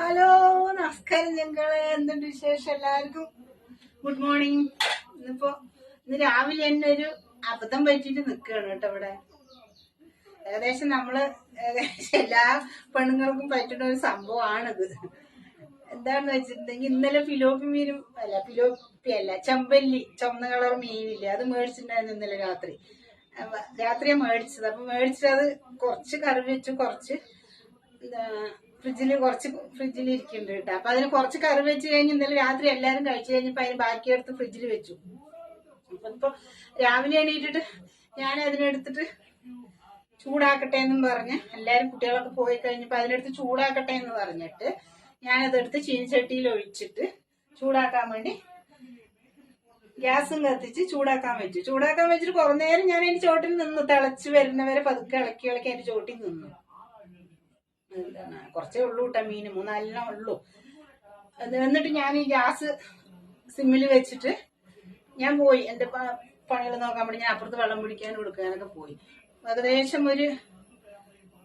Hello നമസ്കാരം ഞങ്ങളെ. എന്തുണ്ട് വിശേഷം എല്ലാവർക്കും? ഗുഡ് മോർണിംഗ് ഇന്നിപ്പോ ഇന്ന് രാവിലെ തന്നെ ഒരു അബദ്ധം പറ്റിയിട്ട് നിൽക്കുകയാണ് കേട്ടോ ഇവിടെ. ഏകദേശം നമ്മൾ ഏകദേശം എല്ലാ പെണ്ണുങ്ങൾക്കും പറ്റുന്ന ഒരു സംഭവമാണിത്. എന്താണെന്ന് വെച്ചിട്ടുണ്ടെങ്കിൽ ഇന്നലെ ഫിലോപ്പി മീനും അല്ല ഫിലോപ്പി അല്ല ചെമ്പല്ലി ചുവന്ന കളർ മീനില്ലേ അത് മേടിച്ചിട്ടുണ്ടായിരുന്നു ഇന്നലെ രാത്രി. രാത്രിയാണ് രാത്രിയാ മേടിച്ചത്. അപ്പൊ മേടിച്ചത് കുറച്ച് കറി വെച്ചു കുറച്ച് ഫ്രിഡ്ജിൽ കുറച്ച് ഫ്രിഡ്ജിൽ ഇരിക്കുന്നുണ്ട് കേട്ടോ. അപ്പൊ അതിന് കുറച്ച് കറി വെച്ച് കഴിഞ്ഞ് ഇന്നലെ രാത്രി എല്ലാരും കഴിച്ചു കഴിഞ്ഞപ്പോ അതിന് ബാക്കി എടുത്ത് ഫ്രിഡ്ജിൽ വെച്ചു. അപ്പൊ ഇപ്പൊ രാവിലെ എണീറ്റിട്ട് ഞാൻ അതിനെടുത്തിട്ട് ചൂടാക്കട്ടെ എന്നും പറഞ്ഞ് എല്ലാരും കുട്ടികളൊക്കെ പോയി കഴിഞ്ഞപ്പോ അതിനെടുത്ത് ചൂടാക്കട്ടെ എന്ന് പറഞ്ഞിട്ട് ഞാനതെടുത്ത് ചീനിച്ചട്ടിയിൽ ഒഴിച്ചിട്ട് ചൂടാക്കാൻ വേണ്ടി ഗ്യാസും കത്തിച്ച് ചൂടാക്കാൻ വെച്ചു. ചൂടാക്കാൻ വെച്ചിട്ട് കുറെ നേരം ഞാൻ അതിന്റെ ചോട്ടിൽ നിന്ന് തിളച്ച് വരുന്നവരെ പതുക്കെ ഇളക്കി ഇളക്കി അതിന്റെ ചോട്ടിൽ നിന്നു. എന്താണ് കുറച്ചേ ഉള്ളൂ കേട്ടോ മീന്. മൂന്നാലെണ്ണം ഉള്ളൂ. എന്നിട്ട് ഞാൻ ഈ ഗ്യാസ് സിമ്മിൽ വെച്ചിട്ട് ഞാൻ പോയി. എന്റെ പണികൾ നോക്കാൻ വേണ്ടി ഞാൻ അപ്പുറത്ത് വെള്ളം പിടിക്കാൻ കൊടുക്കാനൊക്കെ പോയി. ഏകദേശം ഒരു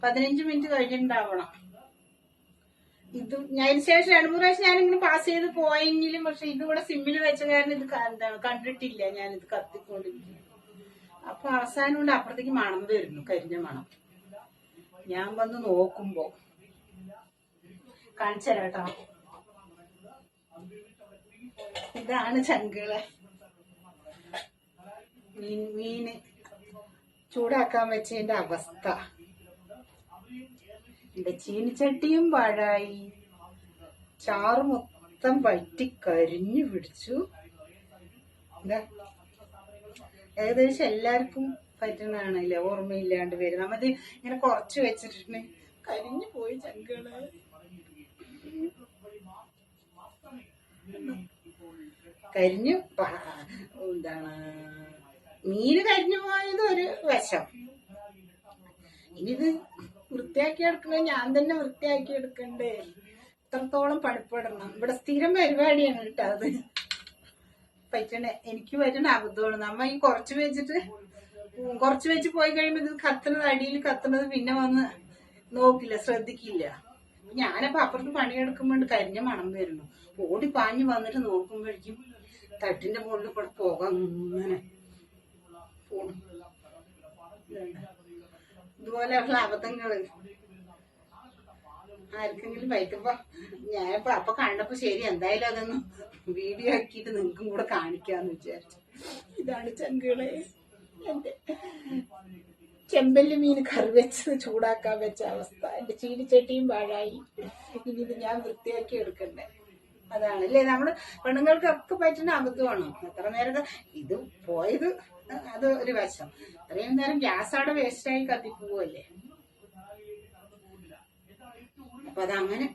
പതിനഞ്ച് മിനിറ്റ് കഴിഞ്ഞിട്ടുണ്ടാവണം. ഇത് ഇതിന് ശേഷം രണ്ടു മൂന്ന് പ്രാവശ്യം ഞാനിങ്ങനെ പാസ് ചെയ്ത് പോയെങ്കിലും പക്ഷെ ഇതിവിടെ സിമ്മിൽ വെച്ച കാരണം ഇത് എന്താണ് കണ്ടിട്ടില്ല. ഞാനിത് ഇത് കത്തിക്കൊണ്ടിരിക്കുന്നു. അപ്പൊ അവസാനം കൊണ്ട് അപ്പുറത്തേക്ക് മണം വരുന്നു. കരിഞ്ഞ മണം. ഞാൻ വന്ന് നോക്കുമ്പോ കാണിച്ചരാട്ടോ ഇതാണ് ചങ്കളെ മീൻ മീന് ചൂടാക്കാൻ വെച്ചതിന്റെ അവസ്ഥ. എന്റെ ചീനിച്ചട്ടിയും പാഴായി ചാറ് മൊത്തം വറ്റി കരിഞ്ഞു പിടിച്ചു. ഏകദേശം എല്ലാവർക്കും പറ്റുന്നതാണല്ലേ ഓർമ്മയില്ലാണ്ട് വരും നമ്മത് ഇങ്ങനെ കുറച്ച് വെച്ചിട്ടുണ്ട് കരിഞ്ഞു പോയി ചങ്കൾ കരിഞ്ഞു എന്താണ് മീന് കരിഞ്ഞു പോയത് ഒരു വശം. ഇനിയിത് വൃത്തിയാക്കി എടുക്കണേ ഞാൻ തന്നെ വൃത്തിയാക്കി എടുക്കണ്ടേ. എത്രത്തോളം പണിപ്പെടണം ഇവിടെ സ്ഥിരം പരിപാടിയാണ് കേട്ടോ അത്. പറ്റണേ എനിക്ക് പറ്റണ അബദ്ധമാണ്. നമ്മ ഈ കുറച്ച് വെച്ചിട്ട് കുറച്ച് വെച്ച് പോയി കഴിയുമ്പോ ഇത് കത്തുന്നത് അടിയിൽ കത്തുന്നത് പിന്നെ വന്ന് നോക്കില്ല ശ്രദ്ധിക്കില്ല. ഞാനപ്പോ അപ്പുറത്ത് പണിയെടുക്കുമ്പോൾ കരിഞ്ഞ മണം വരുന്നു. ഓടി പാഞ്ഞു വന്നിട്ട് നോക്കുമ്പോഴേക്കും തട്ടിന്റെ മുകളിൽ കൂടെ പോകാം അങ്ങനെ പോണു. ഇതുപോലെയുള്ള അബദ്ധങ്ങൾ. ആർക്കെങ്കിലും പറ്റുമ്പോ ഞാനിപ്പോ അപ്പൊ കണ്ടപ്പോ ശരി എന്തായാലും അതൊന്ന് വീഡിയോ ആക്കിയിട്ട് നിങ്ങൾക്കും കൂടെ കാണിക്കാന്ന് വിചാരിച്ചു. ഇതാണ് ചങ്കുകളെ. ചെമ്പല്ലി മീൻ കറി വെച്ചത് ചൂടാക്കാൻ വെച്ച അവസ്ഥ. എന്റെ ചീനിച്ചട്ടിയും പാഴായി. ഇനി ഇത് ഞാൻ വൃത്തിയാക്കി എടുക്കണ്ടേ? അതാണ് അല്ലേ? നമ്മൾ പെണ്ണുങ്ങൾക്കൊക്കെ പറ്റുന്ന അബദ്ധമാണ്. എത്ര നേരം ഇത് പോയത് അത് ഒരു വശം. അത്രയും നേരം ഗ്യാസ് അവിടെ വേസ്റ്റായി കത്തിപ്പോവല്ലേ? അപ്പൊ അതങ്ങനെ